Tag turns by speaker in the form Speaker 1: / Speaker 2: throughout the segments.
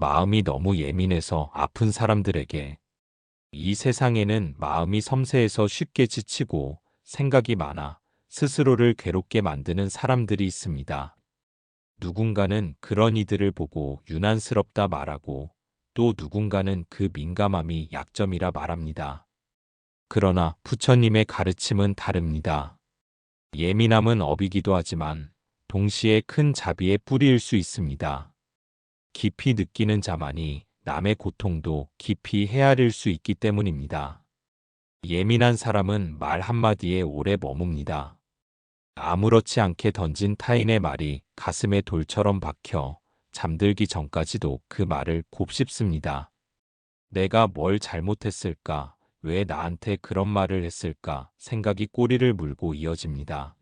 Speaker 1: 마음이 너무 예민해서 아픈 사람들에게 이 세상에는 마음이 섬세해서 쉽게 지치고 생각이 많아 스스로를 괴롭게 만드는 사람들이 있습니다. 누군가는 그런 이들을 보고 유난스럽다 말하고 또 누군가는 그 민감함이 약점이라 말합니다. 그러나 부처님의 가르침은 다릅니다. 예민함은 업이기도 하지만 동시에 큰 자비의 뿌리일 수 있습니다. 깊이 느끼는 자만이 남의 고통도 깊이 헤아릴 수 있기 때문입니다. 예민한 사람은 말 한마디에 오래 머뭅니다. 아무렇지 않게 던진 타인의 말이 가슴에 돌처럼 박혀 잠들기 전까지도 그 말을 곱씹습니다. 내가 뭘 잘못했을까? 왜 나한테 그런 말을 했을까? 생각이 꼬리를 물고 이어집니다.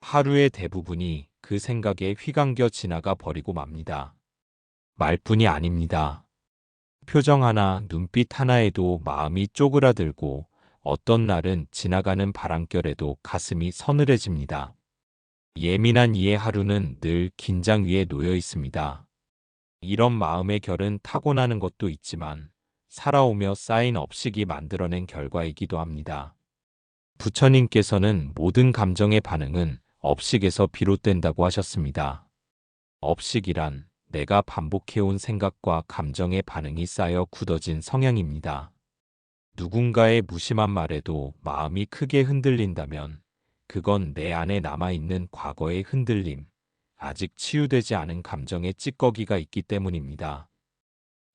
Speaker 1: 하루의 대부분이 그 생각에 휘감겨 지나가 버리고 맙니다. 말뿐이 아닙니다. 표정 하나, 눈빛 하나에도 마음이 쪼그라들고 어떤 날은 지나가는 바람결에도 가슴이 서늘해집니다. 예민한 이의 하루는 늘 긴장 위에 놓여 있습니다. 이런 마음의 결은 타고나는 것도 있지만 살아오며 쌓인 업식이 만들어낸 결과이기도 합니다. 부처님께서는 모든 감정의 반응은 업식에서 비롯된다고 하셨습니다. 업식이란 내가 반복해온 생각과 감정의 반응이 쌓여 굳어진 성향입니다. 누군가의 무심한 말에도 마음이 크게 흔들린다면 그건 내 안에 남아있는 과거의 흔들림, 아직 치유되지 않은 감정의 찌꺼기가 있기 때문입니다.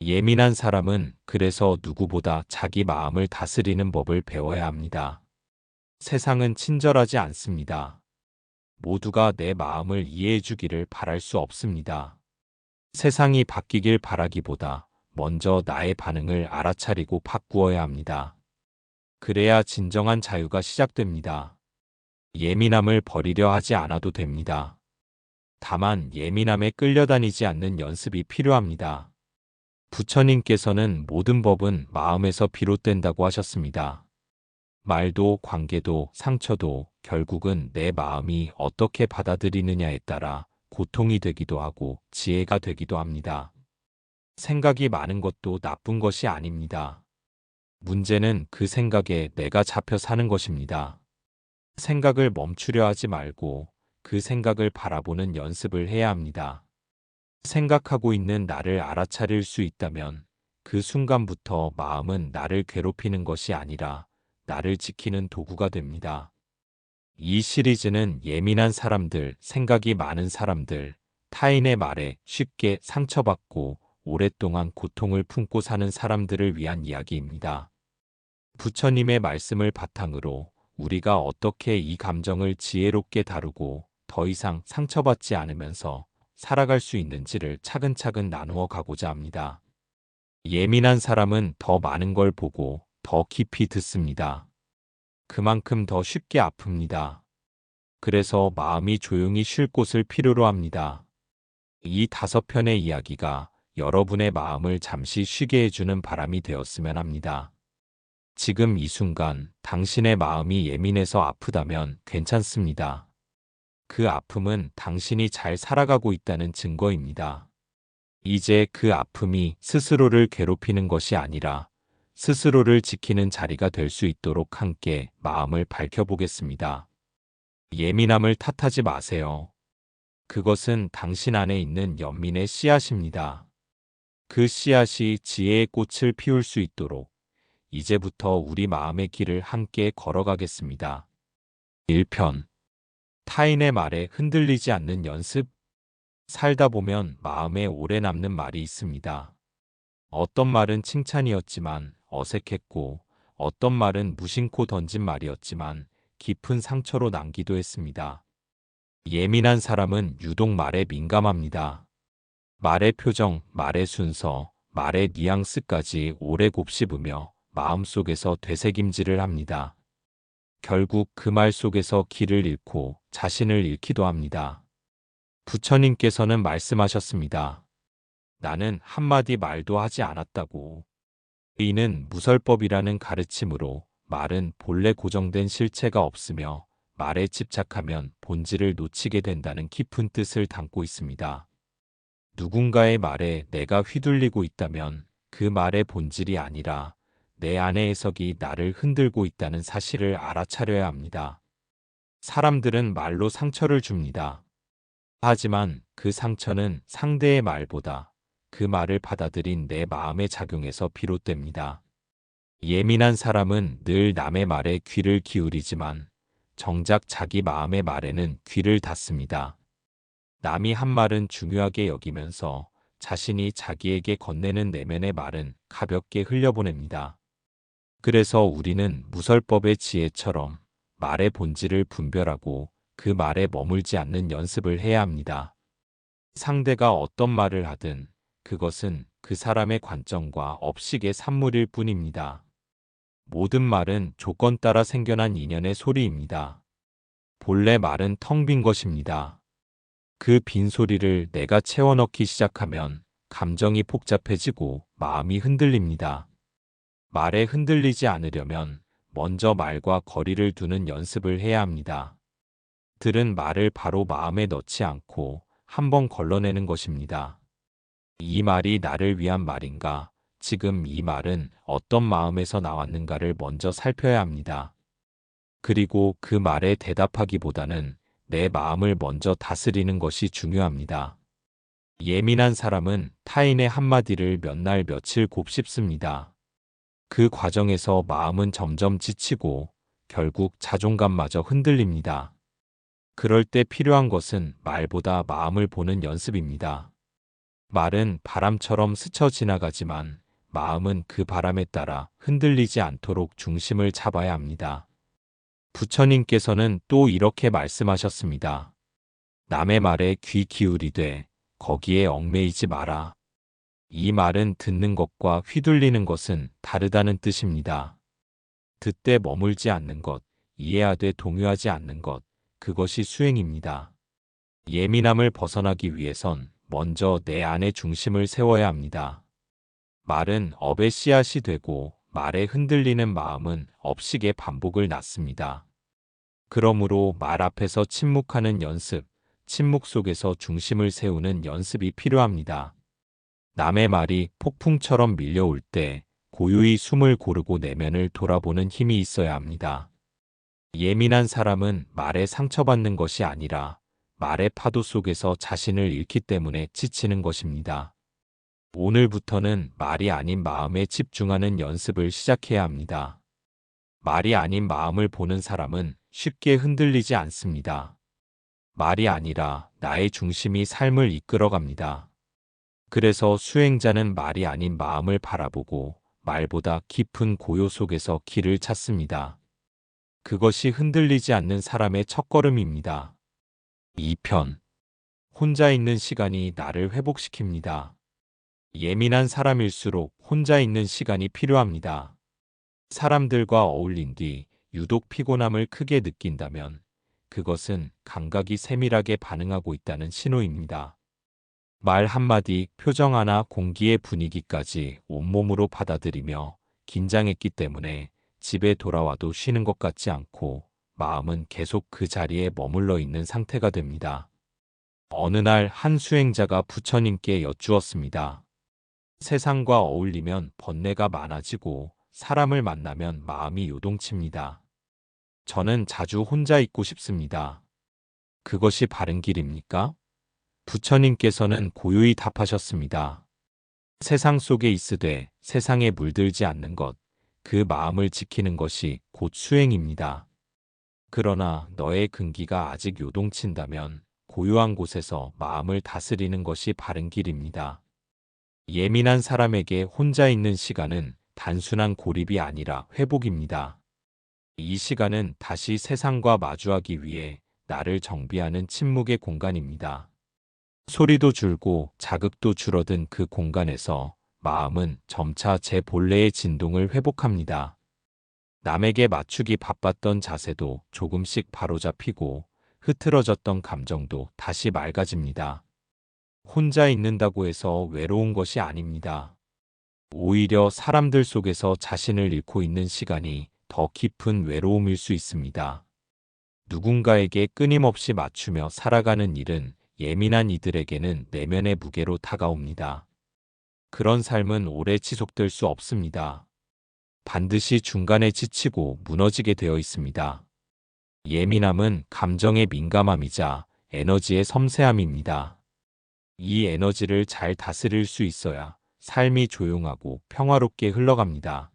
Speaker 1: 예민한 사람은 그래서 누구보다 자기 마음을 다스리는 법을 배워야 합니다. 세상은 친절하지 않습니다. 모두가 내 마음을 이해해 주기를 바랄 수 없습니다. 세상이 바뀌길 바라기보다 먼저 나의 반응을 알아차리고 바꾸어야 합니다. 그래야 진정한 자유가 시작됩니다. 예민함을 버리려 하지 않아도 됩니다. 다만 예민함에 끌려다니지 않는 연습이 필요합니다. 부처님께서는 모든 법은 마음에서 비롯된다고 하셨습니다. 말도 관계도 상처도 결국은 내 마음이 어떻게 받아들이느냐에 따라 고통이 되기도 하고 지혜가 되기도 합니다. 생각이 많은 것도 나쁜 것이 아닙니다. 문제는 그 생각에 내가 잡혀 사는 것입니다. 생각을 멈추려 하지 말고 그 생각을 바라보는 연습을 해야 합니다. 생각하고 있는 나를 알아차릴 수 있다면 그 순간부터 마음은 나를 괴롭히는 것이 아니라 나를 지키는 도구가 됩니다. 이 시리즈는 예민한 사람들, 생각이 많은 사람들, 타인의 말에 쉽게 상처받고 오랫동안 고통을 품고 사는 사람들을 위한 이야기입니다. 부처님의 말씀을 바탕으로 우리가 어떻게 이 감정을 지혜롭게 다루고 더 이상 상처받지 않으면서 살아갈 수 있는지를 차근차근 나누어 가고자 합니다. 예민한 사람은 더 많은 걸 보고 더 깊이 듣습니다. 그만큼 더 쉽게 아픕니다. 그래서 마음이 조용히 쉴 곳을 필요로 합니다. 이 다섯 편의 이야기가 여러분의 마음을 잠시 쉬게 해주는 바람이 되었으면 합니다. 지금 이 순간 당신의 마음이 예민해서 아프다면 괜찮습니다. 그 아픔은 당신이 잘 살아가고 있다는 증거입니다. 이제 그 아픔이 스스로를 괴롭히는 것이 아니라 스스로를 지키는 자리가 될 수 있도록 함께 마음을 밝혀보겠습니다. 예민함을 탓하지 마세요. 그것은 당신 안에 있는 연민의 씨앗입니다. 그 씨앗이 지혜의 꽃을 피울 수 있도록 이제부터 우리 마음의 길을 함께 걸어가겠습니다. 1편 타인의 말에 흔들리지 않는 연습 살다 보면 마음에 오래 남는 말이 있습니다. 어떤 말은 칭찬이었지만 어색했고 어떤 말은 무심코 던진 말이었지만 깊은 상처로 남기도 했습니다. 예민한 사람은 유독 말에 민감합니다. 말의 표정, 말의 순서, 말의 뉘앙스까지 오래 곱씹으며 마음속에서 되새김질을 합니다. 결국 그 말 속에서 길을 잃고 자신을 잃기도 합니다. 부처님께서는 말씀하셨습니다. 나는 한마디 말도 하지 않았다고. 이는 무설법이라는 가르침으로 말은 본래 고정된 실체가 없으며 말에 집착하면 본질을 놓치게 된다는 깊은 뜻을 담고 있습니다. 누군가의 말에 내가 휘둘리고 있다면 그 말의 본질이 아니라 내 안의 해석이 나를 흔들고 있다는 사실을 알아차려야 합니다. 사람들은 말로 상처를 줍니다. 하지만 그 상처는 상대의 말보다 그 말을 받아들인 내 마음의 작용에서 비롯됩니다. 예민한 사람은 늘 남의 말에 귀를 기울이지만 정작 자기 마음의 말에는 귀를 닫습니다. 남이 한 말은 중요하게 여기면서 자신이 자기에게 건네는 내면의 말은 가볍게 흘려보냅니다. 그래서 우리는 무설법의 지혜처럼 말의 본질을 분별하고 그 말에 머물지 않는 연습을 해야 합니다. 상대가 어떤 말을 하든 그것은 그 사람의 관점과 업식의 산물일 뿐입니다. 모든 말은 조건 따라 생겨난 인연의 소리입니다. 본래 말은 텅 빈 것입니다. 그 빈 소리를 내가 채워넣기 시작하면 감정이 복잡해지고 마음이 흔들립니다. 말에 흔들리지 않으려면 먼저 말과 거리를 두는 연습을 해야 합니다. 들은 말을 바로 마음에 넣지 않고 한번 걸러내는 것입니다. 이 말이 나를 위한 말인가? 지금 이 말은 어떤 마음에서 나왔는가를 먼저 살펴야 합니다. 그리고 그 말에 대답하기보다는 내 마음을 먼저 다스리는 것이 중요합니다. 예민한 사람은 타인의 한마디를 몇 날 며칠 곱씹습니다. 그 과정에서 마음은 점점 지치고 결국 자존감마저 흔들립니다. 그럴 때 필요한 것은 말보다 마음을 보는 연습입니다. 말은 바람처럼 스쳐 지나가지만 마음은 그 바람에 따라 흔들리지 않도록 중심을 잡아야 합니다. 부처님께서는 또 이렇게 말씀하셨습니다. 남의 말에 귀 기울이되 거기에 얽매이지 마라. 이 말은 듣는 것과 휘둘리는 것은 다르다는 뜻입니다. 듣되 머물지 않는 것, 이해하되 동요하지 않는 것, 그것이 수행입니다. 예민함을 벗어나기 위해선 먼저 내 안의 중심을 세워야 합니다. 말은 업의 씨앗이 되고 말에 흔들리는 마음은 업식의 반복을 낳습니다. 그러므로 말 앞에서 침묵하는 연습, 침묵 속에서 중심을 세우는 연습이 필요합니다. 남의 말이 폭풍처럼 밀려올 때 고유히 숨을 고르고 내면을 돌아보는 힘이 있어야 합니다. 예민한 사람은 말에 상처받는 것이 아니라 말의 파도 속에서 자신을 잃기 때문에 지치는 것입니다. 오늘부터는 말이 아닌 마음에 집중하는 연습을 시작해야 합니다. 말이 아닌 마음을 보는 사람은 쉽게 흔들리지 않습니다. 말이 아니라 나의 중심이 삶을 이끌어갑니다. 그래서 수행자는 말이 아닌 마음을 바라보고 말보다 깊은 고요 속에서 길을 찾습니다. 그것이 흔들리지 않는 사람의 첫걸음입니다. 2편 혼자 있는 시간이 나를 회복시킵니다. 예민한 사람일수록 혼자 있는 시간이 필요합니다. 사람들과 어울린 뒤 유독 피곤함을 크게 느낀다면 그것은 감각이 세밀하게 반응하고 있다는 신호입니다. 말 한마디, 표정 하나, 공기의 분위기까지 온몸으로 받아들이며 긴장했기 때문에 집에 돌아와도 쉬는 것 같지 않고 마음은 계속 그 자리에 머물러 있는 상태가 됩니다. 어느 날 한 수행자가 부처님께 여쭈었습니다. 세상과 어울리면 번뇌가 많아지고 사람을 만나면 마음이 요동칩니다. 저는 자주 혼자 있고 싶습니다. 그것이 바른 길입니까? 부처님께서는 고요히 답하셨습니다. 세상 속에 있으되 세상에 물들지 않는 것, 그 마음을 지키는 것이 곧 수행입니다. 그러나 너의 근기가 아직 요동친다면 고요한 곳에서 마음을 다스리는 것이 바른 길입니다. 예민한 사람에게 혼자 있는 시간은 단순한 고립이 아니라 회복입니다. 이 시간은 다시 세상과 마주하기 위해 나를 정비하는 침묵의 공간입니다. 소리도 줄고 자극도 줄어든 그 공간에서 마음은 점차 제 본래의 진동을 회복합니다. 남에게 맞추기 바빴던 자세도 조금씩 바로잡히고 흐트러졌던 감정도 다시 맑아집니다. 혼자 있는다고 해서 외로운 것이 아닙니다. 오히려 사람들 속에서 자신을 잃고 있는 시간이 더 깊은 외로움일 수 있습니다. 누군가에게 끊임없이 맞추며 살아가는 일은 예민한 이들에게는 내면의 무게로 다가옵니다. 그런 삶은 오래 지속될 수 없습니다. 반드시 중간에 지치고 무너지게 되어 있습니다. 예민함은 감정의 민감함이자 에너지의 섬세함입니다. 이 에너지를 잘 다스릴 수 있어야 삶이 조용하고 평화롭게 흘러갑니다.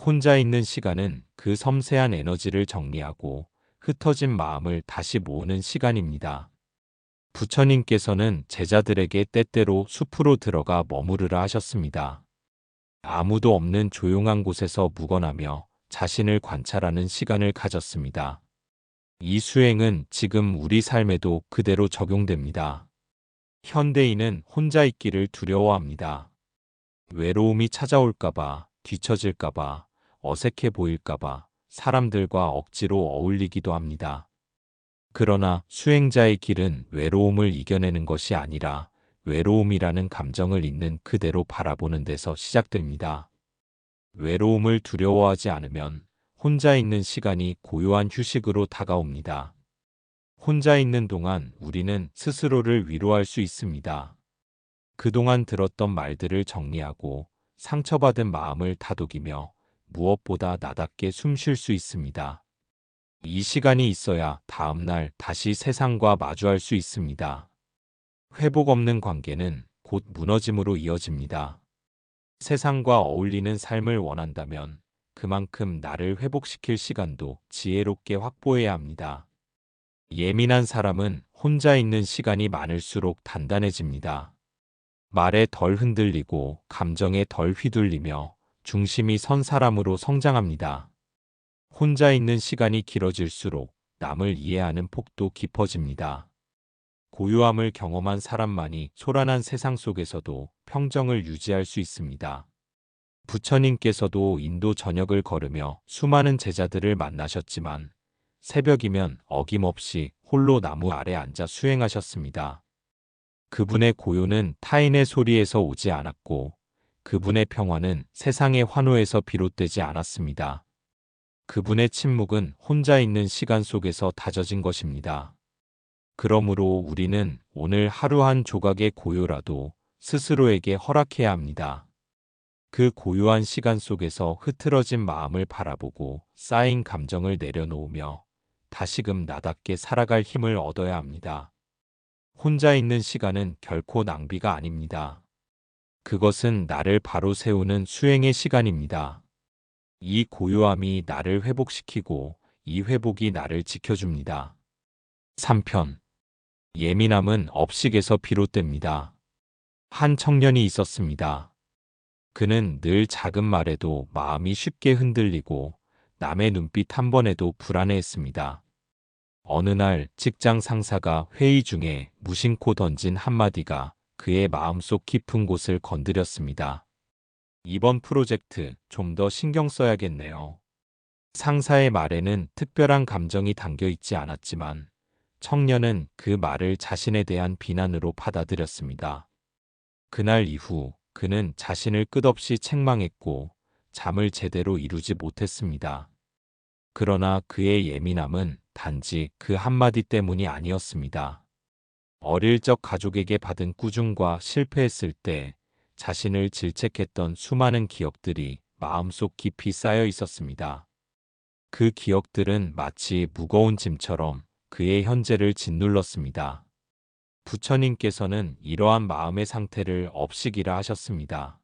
Speaker 1: 혼자 있는 시간은 그 섬세한 에너지를 정리하고 흩어진 마음을 다시 모으는 시간입니다. 부처님께서는 제자들에게 때때로 숲으로 들어가 머무르라 하셨습니다. 아무도 없는 조용한 곳에서 묵어나며 자신을 관찰하는 시간을 가졌습니다. 이 수행은 지금 우리 삶에도 그대로 적용됩니다. 현대인은 혼자 있기를 두려워합니다. 외로움이 찾아올까봐, 뒤처질까봐, 어색해 보일까봐 사람들과 억지로 어울리기도 합니다. 그러나 수행자의 길은 외로움을 이겨내는 것이 아니라 외로움이라는 감정을 있는 그대로 바라보는 데서 시작됩니다. 외로움을 두려워하지 않으면 혼자 있는 시간이 고요한 휴식으로 다가옵니다. 혼자 있는 동안 우리는 스스로를 위로할 수 있습니다. 그동안 들었던 말들을 정리하고 상처받은 마음을 다독이며 무엇보다 나답게 숨 쉴 수 있습니다. 이 시간이 있어야 다음날 다시 세상과 마주할 수 있습니다. 회복 없는 관계는 곧 무너짐으로 이어집니다. 세상과 어울리는 삶을 원한다면 그만큼 나를 회복시킬 시간도 지혜롭게 확보해야 합니다. 예민한 사람은 혼자 있는 시간이 많을수록 단단해집니다. 말에 덜 흔들리고 감정에 덜 휘둘리며 중심이 선 사람으로 성장합니다. 혼자 있는 시간이 길어질수록 남을 이해하는 폭도 깊어집니다. 고요함을 경험한 사람만이 소란한 세상 속에서도 평정을 유지할 수 있습니다. 부처님께서도 인도 전역을 걸으며 수많은 제자들을 만나셨지만 새벽이면 어김없이 홀로 나무 아래 앉아 수행하셨습니다. 그분의 고요는 타인의 소리에서 오지 않았고 그분의 평화는 세상의 환호에서 비롯되지 않았습니다. 그분의 침묵은 혼자 있는 시간 속에서 다져진 것입니다. 그러므로 우리는 오늘 하루 한 조각의 고요라도 스스로에게 허락해야 합니다. 그 고요한 시간 속에서 흐트러진 마음을 바라보고 쌓인 감정을 내려놓으며 다시금 나답게 살아갈 힘을 얻어야 합니다. 혼자 있는 시간은 결코 낭비가 아닙니다. 그것은 나를 바로 세우는 수행의 시간입니다. 이 고요함이 나를 회복시키고 이 회복이 나를 지켜줍니다. 3편 예민함은 업식에서 비롯됩니다. 한 청년이 있었습니다. 그는 늘 작은 말에도 마음이 쉽게 흔들리고 남의 눈빛 한 번에도 불안해했습니다. 어느 날 직장 상사가 회의 중에 무심코 던진 한마디가 그의 마음속 깊은 곳을 건드렸습니다. 이번 프로젝트 좀 더 신경 써야겠네요. 상사의 말에는 특별한 감정이 담겨 있지 않았지만 청년은 그 말을 자신에 대한 비난으로 받아들였습니다. 그날 이후 그는 자신을 끝없이 책망했고 잠을 제대로 이루지 못했습니다. 그러나 그의 예민함은 단지 그 한마디 때문이 아니었습니다. 어릴 적 가족에게 받은 꾸중과 실패했을 때 자신을 질책했던 수많은 기억들이 마음속 깊이 쌓여 있었습니다. 그 기억들은 마치 무거운 짐처럼 그의 현재를 짓눌렀습니다. 부처님께서는 이러한 마음의 상태를 업식이라 하셨습니다.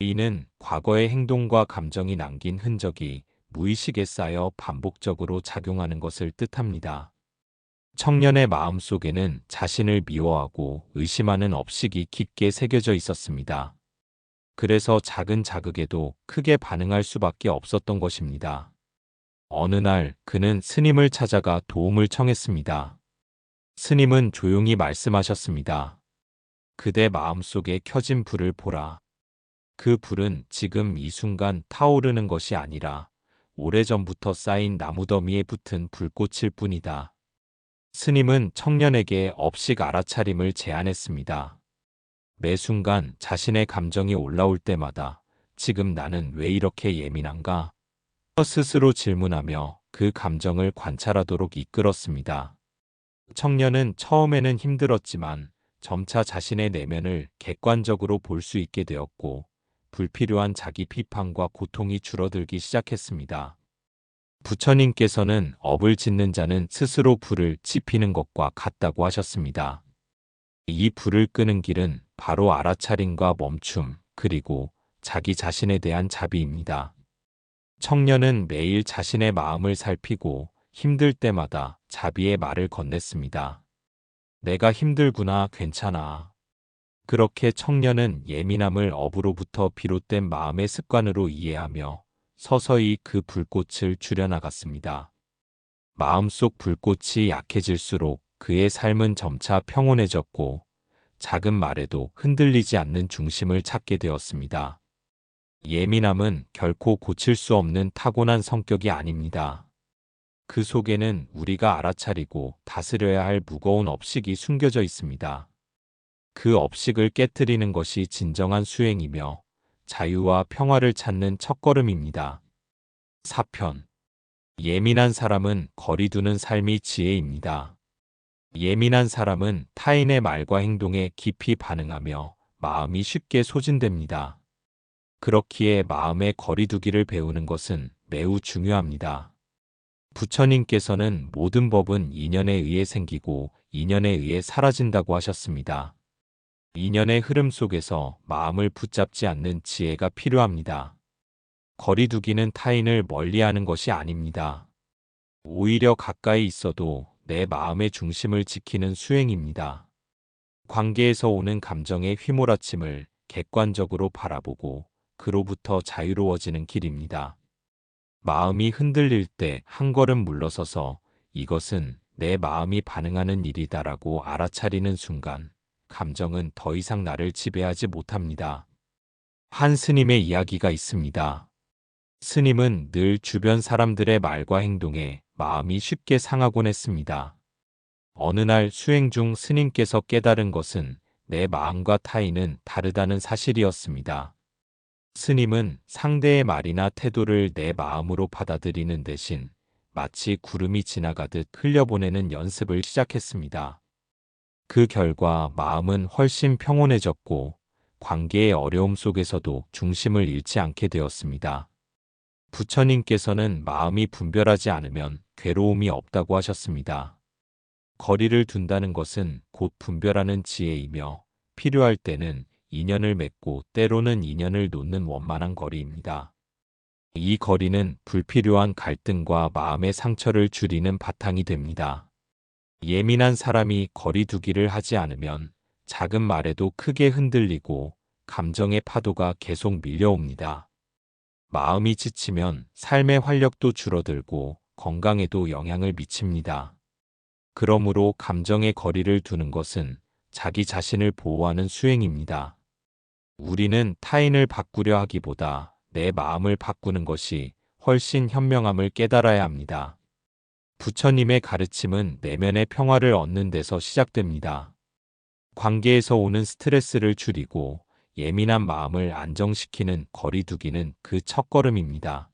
Speaker 1: 이는 과거의 행동과 감정이 남긴 흔적이 무의식에 쌓여 반복적으로 작용하는 것을 뜻합니다. 청년의 마음 속에는 자신을 미워하고 의심하는 업식이 깊게 새겨져 있었습니다. 그래서 작은 자극에도 크게 반응할 수밖에 없었던 것입니다. 어느 날 그는 스님을 찾아가 도움을 청했습니다. 스님은 조용히 말씀하셨습니다. 그대 마음속에 켜진 불을 보라. 그 불은 지금 이 순간 타오르는 것이 아니라 오래전부터 쌓인 나무더미에 붙은 불꽃일 뿐이다. 스님은 청년에게 업식 알아차림을 제안했습니다. 매 순간 자신의 감정이 올라올 때마다 지금 나는 왜 이렇게 예민한가? 스스로 질문하며 그 감정을 관찰하도록 이끌었습니다. 청년은 처음에는 힘들었지만 점차 자신의 내면을 객관적으로 볼 수 있게 되었고 불필요한 자기 비판과 고통이 줄어들기 시작했습니다. 부처님께서는 업을 짓는 자는 스스로 불을 지피는 것과 같다고 하셨습니다. 이 불을 끄는 길은 바로 알아차림과 멈춤, 그리고 자기 자신에 대한 자비입니다. 청년은 매일 자신의 마음을 살피고 힘들 때마다 자비의 말을 건넸습니다. 내가 힘들구나, 괜찮아. 그렇게 청년은 예민함을 업으로부터 비롯된 마음의 습관으로 이해하며 서서히 그 불꽃을 줄여나갔습니다. 마음속 불꽃이 약해질수록 그의 삶은 점차 평온해졌고 작은 말에도 흔들리지 않는 중심을 찾게 되었습니다. 예민함은 결코 고칠 수 없는 타고난 성격이 아닙니다. 그 속에는 우리가 알아차리고 다스려야 할 무거운 업식이 숨겨져 있습니다. 그 업식을 깨뜨리는 것이 진정한 수행이며 자유와 평화를 찾는 첫걸음입니다. 4편 예민한 사람은 거리두는 삶이 지혜입니다. 예민한 사람은 타인의 말과 행동에 깊이 반응하며 마음이 쉽게 소진됩니다. 그렇기에 마음의 거리두기를 배우는 것은 매우 중요합니다. 부처님께서는 모든 법은 인연에 의해 생기고 인연에 의해 사라진다고 하셨습니다. 인연의 흐름 속에서 마음을 붙잡지 않는 지혜가 필요합니다. 거리두기는 타인을 멀리하는 것이 아닙니다. 오히려 가까이 있어도 내 마음의 중심을 지키는 수행입니다. 관계에서 오는 감정의 휘몰아침을 객관적으로 바라보고 그로부터 자유로워지는 길입니다. 마음이 흔들릴 때 한 걸음 물러서서 이것은 내 마음이 반응하는 일이다라고 알아차리는 순간 감정은 더 이상 나를 지배하지 못합니다. 한 스님의 이야기가 있습니다. 스님은 늘 주변 사람들의 말과 행동에 마음이 쉽게 상하곤 했습니다. 어느 날 수행 중 스님께서 깨달은 것은 내 마음과 타인은 다르다는 사실이었습니다. 스님은 상대의 말이나 태도를 내 마음으로 받아들이는 대신 마치 구름이 지나가듯 흘려보내는 연습을 시작했습니다. 그 결과 마음은 훨씬 평온해졌고 관계의 어려움 속에서도 중심을 잃지 않게 되었습니다. 부처님께서는 마음이 분별하지 않으면 괴로움이 없다고 하셨습니다. 거리를 둔다는 것은 곧 분별하는 지혜이며 필요할 때는 인연을 맺고 때로는 인연을 놓는 원만한 거리입니다. 이 거리는 불필요한 갈등과 마음의 상처를 줄이는 바탕이 됩니다. 예민한 사람이 거리두기를 하지 않으면 작은 말에도 크게 흔들리고 감정의 파도가 계속 밀려옵니다. 마음이 지치면 삶의 활력도 줄어들고 건강에도 영향을 미칩니다. 그러므로 감정의 거리를 두는 것은 자기 자신을 보호하는 수행입니다. 우리는 타인을 바꾸려 하기보다 내 마음을 바꾸는 것이 훨씬 현명함을 깨달아야 합니다. 부처님의 가르침은 내면의 평화를 얻는 데서 시작됩니다. 관계에서 오는 스트레스를 줄이고 예민한 마음을 안정시키는 거리두기는 그 첫걸음입니다.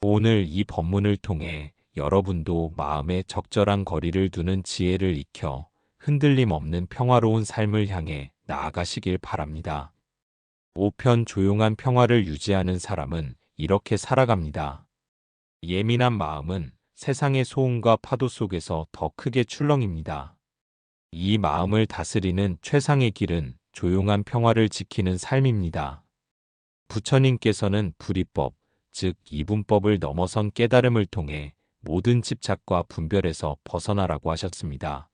Speaker 1: 오늘 이 법문을 통해 여러분도 마음에 적절한 거리를 두는 지혜를 익혀 흔들림 없는 평화로운 삶을 향해 나아가시길 바랍니다. 5편 조용한 평화를 유지하는 사람은 이렇게 살아갑니다. 예민한 마음은 세상의 소음과 파도 속에서 더 크게 출렁입니다. 이 마음을 다스리는 최상의 길은 조용한 평화를 지키는 삶입니다. 부처님께서는 불이법, 즉 이분법을 넘어선 깨달음을 통해 모든 집착과 분별에서 벗어나라고 하셨습니다.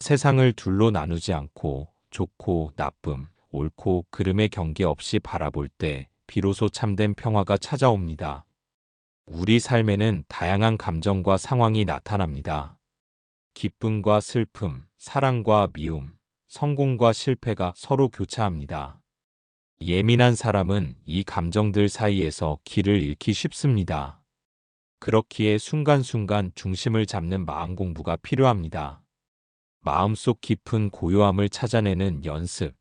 Speaker 1: 세상을 둘로 나누지 않고 좋고 나쁨, 옳고 그름의 경계 없이 바라볼 때 비로소 참된 평화가 찾아옵니다. 우리 삶에는 다양한 감정과 상황이 나타납니다. 기쁨과 슬픔, 사랑과 미움, 성공과 실패가 서로 교차합니다. 예민한 사람은 이 감정들 사이에서 길을 잃기 쉽습니다. 그렇기에 순간순간 중심을 잡는 마음 공부가 필요합니다. 마음속 깊은 고요함을 찾아내는 연습,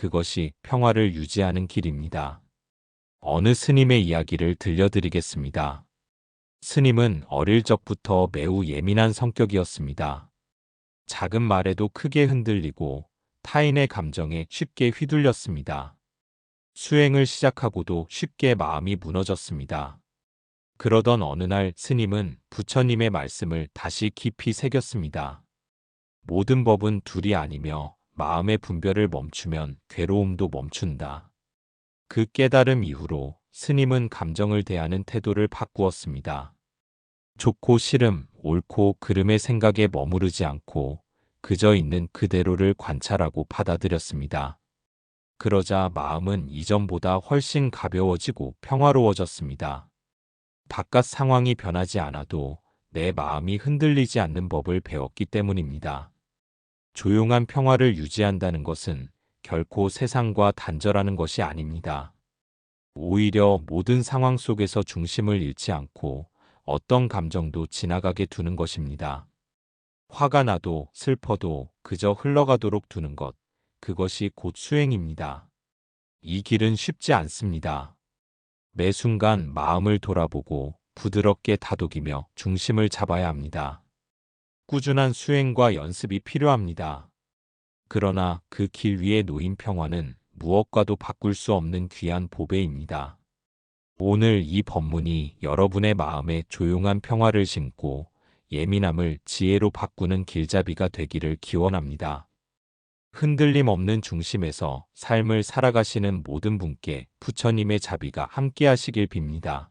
Speaker 1: 그것이 평화를 유지하는 길입니다. 어느 스님의 이야기를 들려드리겠습니다. 스님은 어릴 적부터 매우 예민한 성격이었습니다. 작은 말에도 크게 흔들리고 타인의 감정에 쉽게 휘둘렸습니다. 수행을 시작하고도 쉽게 마음이 무너졌습니다. 그러던 어느 날 스님은 부처님의 말씀을 다시 깊이 새겼습니다. 모든 법은 둘이 아니며 마음의 분별을 멈추면 괴로움도 멈춘다. 그 깨달음 이후로 스님은 감정을 대하는 태도를 바꾸었습니다. 좋고 싫음, 옳고 그름의 생각에 머무르지 않고 그저 있는 그대로를 관찰하고 받아들였습니다. 그러자 마음은 이전보다 훨씬 가벼워지고 평화로워졌습니다. 바깥 상황이 변하지 않아도 내 마음이 흔들리지 않는 법을 배웠기 때문입니다. 조용한 평화를 유지한다는 것은 결코 세상과 단절하는 것이 아닙니다. 오히려 모든 상황 속에서 중심을 잃지 않고 어떤 감정도 지나가게 두는 것입니다. 화가 나도 슬퍼도 그저 흘러가도록 두는 것, 그것이 곧 수행입니다. 이 길은 쉽지 않습니다. 매 순간 마음을 돌아보고 부드럽게 다독이며 중심을 잡아야 합니다. 꾸준한 수행과 연습이 필요합니다. 그러나 그 길 위에 놓인 평화는 무엇과도 바꿀 수 없는 귀한 보배입니다. 오늘 이 법문이 여러분의 마음에 조용한 평화를 심고 예민함을 지혜로 바꾸는 길잡이가 되기를 기원합니다. 흔들림 없는 중심에서 삶을 살아가시는 모든 분께 부처님의 자비가 함께하시길 빕니다.